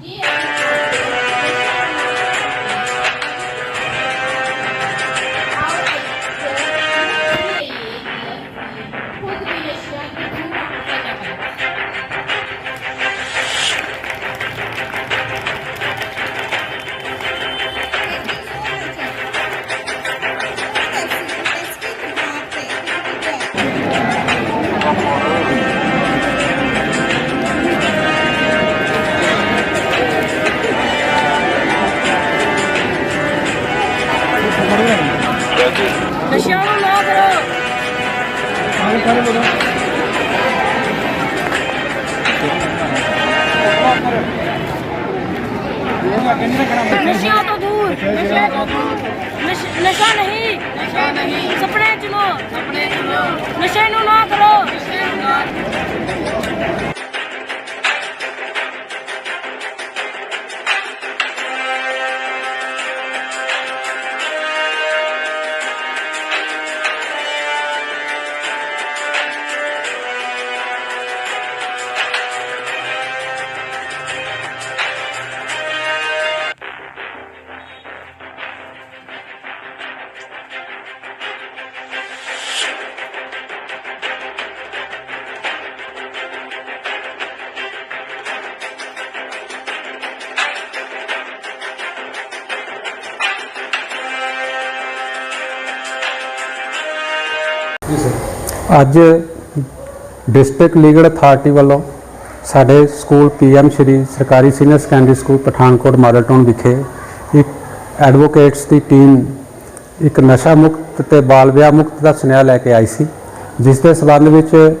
E. ਨਸ਼ਿਆਂ ਤੋਂ ਦੂਰ, ਨਸ਼ਿਆਂ ਤੋਂ ਦੂਰ। ਨਸ਼ਾ ਨਹੀਂ ਨਸ਼ਾ ਨਹੀਂ। ਸੁਪਨੇ ਚੁਣੋ। ਸੁਪਨੇ ਚੁਣੋ। ਨਸ਼ੇ ਨੂੰ ਨਾ ਕਰੋ। ਨਸ਼ੇ ਅੱਜ ਡਿਸਟ੍ਰਿਕਟ ਲੀਗਲ ਅਥਾਰਟੀ ਵੱਲੋਂ ਸਾਡੇ ਸਕੂਲ ਪੀਐਮ ਸ਼੍ਰੀ ਸਰਕਾਰੀ senior secondary school Pathankot model town ਵਿਖੇ ਇੱਕ ਐਡਵੋਕੇਟਸ ਦੀ ਟੀਮ ਇੱਕ ਨਸ਼ਾ ਮੁਕਤ ਤੇ ਬਾਲ ਵਿਆਹ ਮੁਕਤ ਦਾ ਸੁਨੇਹਾ ਲੈ ਕੇ ਆਈ ਸੀ, ਜਿਸ ਦੇ ਸਬੰਧ ਵਿੱਚ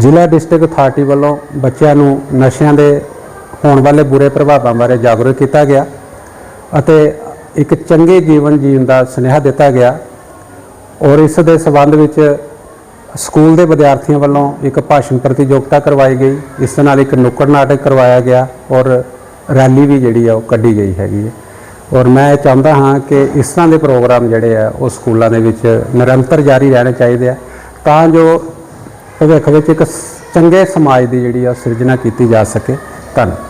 ਜ਼ਿਲ੍ਹਾ ਡਿਸਟ੍ਰਿਕਟ ਅਥਾਰਟੀ ਵੱਲੋਂ ਬੱਚਿਆਂ ਨੂੰ ਨਸ਼ਿਆਂ ਦੇ ਹੋਣ ਵਾਲੇ ਬੁਰੇ ਪ੍ਰਭਾਵਾਂ ਬਾਰੇ ਜਾਗਰੂਕ ਕੀਤਾ ਗਿਆ ਅਤੇ ਇੱਕ ਚੰਗੇ ਜੀਵਨ ਜੀਣ ਦਾ ਸੁਨੇਹਾ ਦਿੱਤਾ ਗਿਆ। ਔਰ ਇਸ ਦੇ ਸਬੰਧ ਵਿੱਚ ਸਕੂਲ ਦੇ ਵਿਦਿਆਰਥੀਆਂ ਵੱਲੋਂ ਇੱਕ ਭਾਸ਼ਣ ਪ੍ਰਤੀਯੋਗਤਾ ਕਰਵਾਈ ਗਈ। ਇਸ ਦੇ ਨਾਲ ਇੱਕ ਨੁੱਕੜ ਨਾਟਕ ਕਰਵਾਇਆ ਗਿਆ ਔਰ ਰੈਲੀ ਵੀ ਜਿਹੜੀ ਆ ਉਹ ਕੱਢੀ ਗਈ ਹੈਗੀ ਹੈ। ਔਰ ਮੈਂ ਇਹ ਚਾਹੁੰਦਾ ਹਾਂ ਕਿ ਇਸ ਤਰ੍ਹਾਂ ਦੇ ਪ੍ਰੋਗਰਾਮ ਜਿਹੜੇ ਆ ਉਹ ਸਕੂਲਾਂ ਦੇ ਵਿੱਚ ਨਿਰੰਤਰ ਜਾਰੀ ਰਹਿਣੇ ਚਾਹੀਦੇ ਆ। ਤਾਂ ਜੋ ਭਵਿੱਖ ਵਿੱਚ ਇੱਕ ਚੰਗੇ ਸਮਾਜ ਦੀ ਜਿਹੜੀ ਆ ਸਿਰਜਣਾ ਕੀਤੀ ਜਾ ਸਕੇ। ਧੰਨਵਾਦ।